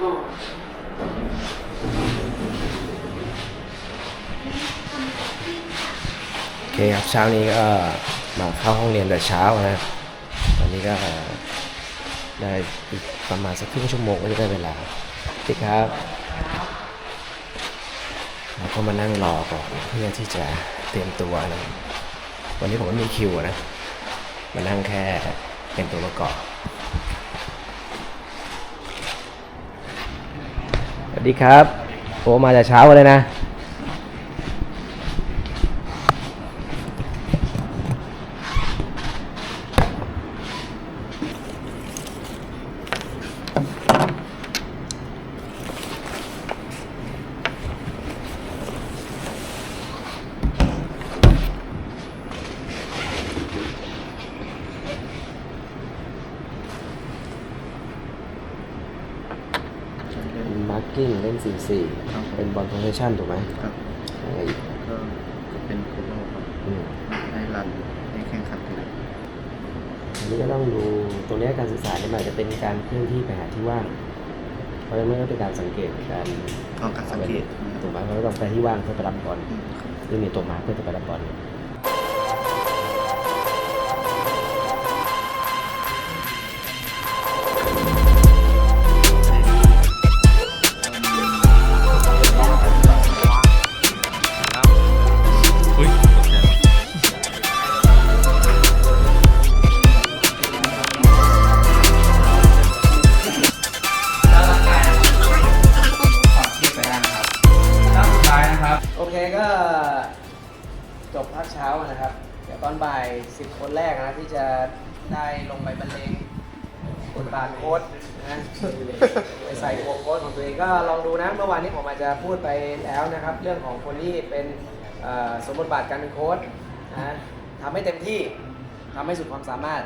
โอเคครับเช้านี้ก็มาเข้าห้องเรียนแต่เช้านะตอนนี้ก็ได้อีกประมาณสักครึ่งชั่วโมงก็จะได้เวลาสวัสดีครับแล้วก็มานั่งรอก่อนเพื่อที่จะเตรียมตัวนะวันนี้ผมไม่มีคิวนะมานั่งแค่เตรียมตัวประกอบ วัสดีครับ โอ้มาแต่เช้าเลยนะ มา ร์กิ้งเล่น4ครับ4เป็นบอลโพซิชันถูกไหมครับอะไรอีกก็จะเป็นโคโลครับอืมให้รันให้แข่งขันกันอันนี้ก็ต้องดูตรงนี้การสื่อสารเนี่ยมันอาจจะเป็นการเคลื่อนที่ไปหาที่ว่างเพราะฉะนั้นไม่เป็นการสังเกตการลองการสังเกตถูกไหมเพราะเราต้องไปที่ว่างเพื่อไปรับบอลอืมครับซึ่งมีตัวมาร์คเพื่อจะไปรับบอล นะครับ เดี๋ยวตอนบ่าย 10 คนแรกนะที่จะได้ลงไปบรรเลงบทบาทโค้ดนะไปใส่หัวโค้ดของตัวเองก็ลองดูนะ เมื่อวานนี้ผมอาจจะพูดไปแล้วนะครับ เรื่องของคนที่เป็นเอ่อสมบทบาทการเป็นโค้ดนะทำให้เต็มที่ทำให้สุดความสามารถ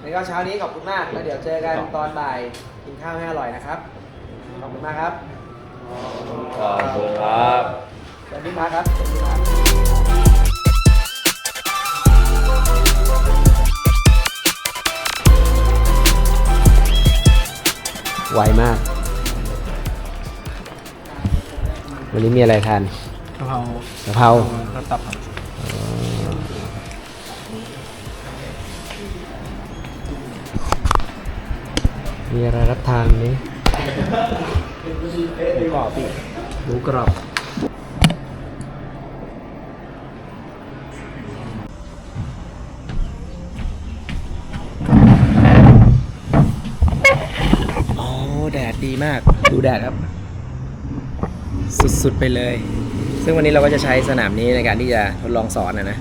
ในก็เช้านี้ขอบคุณมาก แล้วเดี๋ยวเจอกันตอนบ่ายกินข้าวให้อร่อยนะครับ ขอบคุณมากครับขอบคุณครับเชิญพี่มาครับเชิญพี่มา ไวมาก วันนี้มีอะไรทานกะเพรากะเพราก็ตับครับมีอะไรรับทานนี้หมูกรอบอีกหมูกรอบ มาก ดูแดดครับ สุดๆไปเลย ซึ่งวันนี้เราก็จะใช้สนามนี้ในการที่จะทดลองสอนนะนะ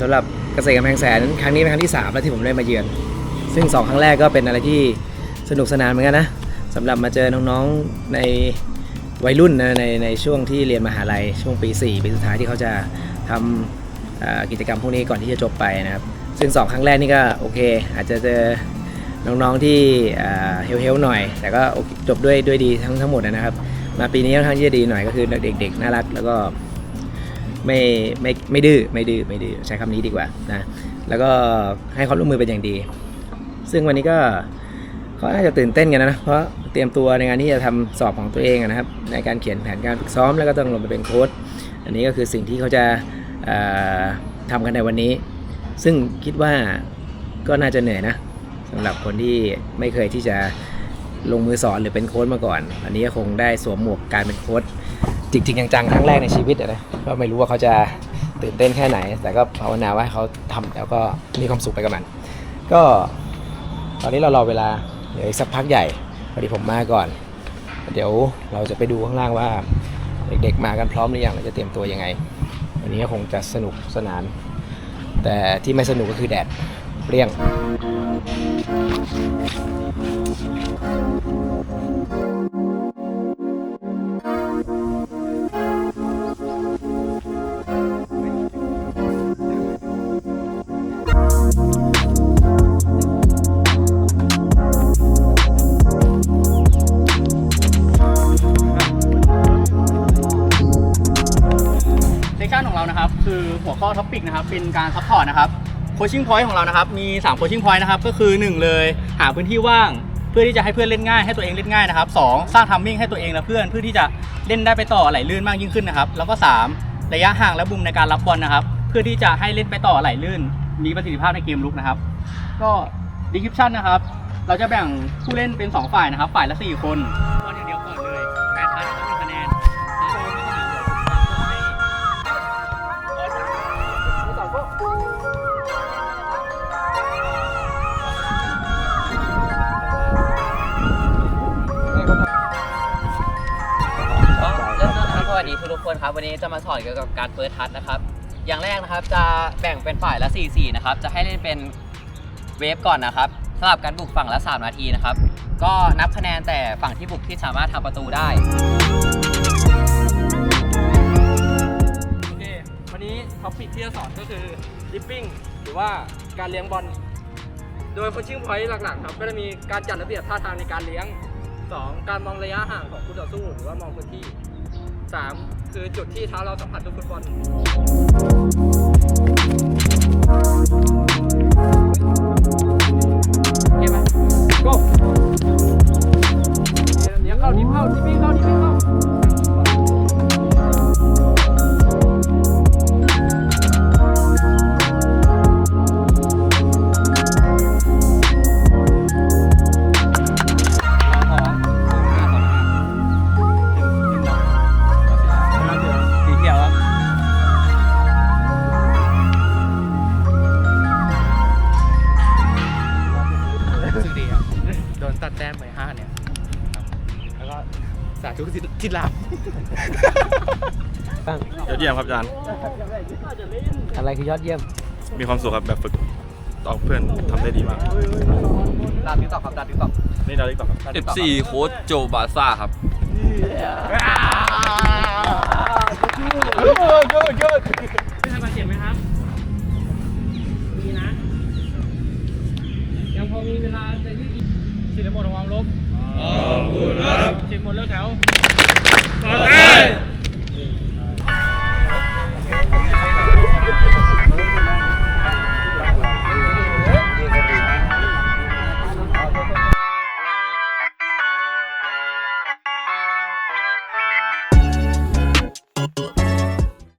สำหรับเกษตรกำแพงแสนครั้งนี้เป็นครั้งที่ 3 แล้วที่ผมได้มาเยือน ซึ่ง 2 ครั้งแรกก็เป็นอะไรที่สนุกสนานเหมือนกันนะสำหรับมาเจอน้องๆในวัยรุ่นนะในในช่วงที่เรียนมหาลัยช่วงปี 4 ปีสุดท้ายที่เขาจะทำกิจกรรมพวกนี้ก่อนที่จะจบไปนะครับ ซึ่ง 2 ครั้งแรกนี่ก็โอเค อาจจะเจอ น้องๆที่เฮลเฮลหน่อย แต่ก็จบด้วยด้วยดีทั้งทั้งหมดนะครับ มาปีนี้ค่อนข้างที่จะดีหน่อยก็คือเด็ก ๆ น่ารักแล้วก็ไม่ไม่ไม่ดื้อไม่ดื้อไม่ดื้อใช้คำนี้ดีกว่านะแล้วก็ให้ความร่วมมือเป็นอย่างดี ซึ่งวันนี้ก็เขาน่าจะตื่นเต้นกันนะเพราะเตรียมตัวในการที่จะทำสอบของตัวเองนะครับ ในการเขียนแผนการฝึกซ้อมแล้วก็ต้องลงไปเป็นโค้ชอันนี้ก็คือสิ่งที่เขาจะเอ่อทำกันในวันนี้ ซึ่งคิดว่าก็น่าจะเหนื่อยนะ สำหรับคนที่ไม่เคยที่จะลงมือสอนหรือเป็นโค้ชมาก่อน อันนี้ก็คงได้สวมหมวกการเป็นโค้ชจริงๆจังๆครั้งแรกในชีวิตอะนะก็ไม่รู้ว่าเขาจะตื่นเต้นแค่ไหน แต่ก็ภาวนาว่าเขาทำแล้วก็มีความสุขไปกับมัน ก็ตอนนี้เรารอเวลาเดี๋ยวอีกสักพักใหญ่พอดีผมมาก่อน เดี๋ยวเราจะไปดูข้างล่างว่า เด็กๆมากันพร้อมหรือยังเราจะเตรียมตัวยังไง วันนี้ก็คงจะสนุกสนาน แต่ที่ไม่สนุกก็คือแดด เปรี้ยง เซสชันของเรานะครับ คือหัวข้อท็อปิกนะครับ เป็นการซัพพอร์ตนะครับ ชชิ่งพอยต์ของเรานะครับ มี3โคชชิ่งพอยต์นะครับ ก็คือ 1 เลย หาพื้นที่ว่าง เพื่อที่จะให้เพื่อนเล่นง่ายให้ตัวเองเล่นง่ายนะครับสองสร้างทัมมิ่งให้ตัวเองและเพื่อนเพื่อที่จะเล่นได้ไปต่อไหลลื่นมากยิ่งขึ้นนะครับ แล้วก็สามระยะห่างและมุมในการรับบอลนะครับ เพื่อที่จะให้เล่นไปต่อไหลลื่น มีประสิทธิภาพในเกมลุกนะครับ ก็ดีคริปชั่นนะครับ เราจะแบ่งผู้เล่นเป็น 2 ฝ่ายนะครับ ฝ่ายละ 4 คน วันนี้จะมาสอนเกี่ยวกับการเฟิร์สทัชนะครับ อย่างแรกนะครับจะแบ่งเป็นฝ่ายละ 4 4 นะครับ จะให้เล่นเป็นเวฟก่อนนะครับสำหรับการบุกฝั่งละ 3 นาทีนะครับ ก็นับคะแนนแต่ฝั่งที่บุกที่สามารถทำประตูได้ โอเค วันนี้ท็อปิกที่จะสอนก็คือดิปปิ้งหรือว่าการเลี้ยงบอล โดยโคชชิ่งพอยต์หลักๆครับ ก็จะมีการจัดระเบียบท่าทางในการเลี้ยง 2. การมองระยะห่างของคู่ต่อสู้หรือว่ามองพื้นที่ 3. คือจุดที่เท้าเราสัมผัสลูกฟุตบอล ธุทิทิลาบยอดเยี่ยมครับอาจารย์ อะไรคือยอดเยี่ยมมีความสุขครับแบบฝึกต่อเพื่อนทำได้ดีมากตามที่ตอบครับตามที่ตอบนี่ดาวติ๊กต่อครับ14โค้ชโจบาซ่าครับ good good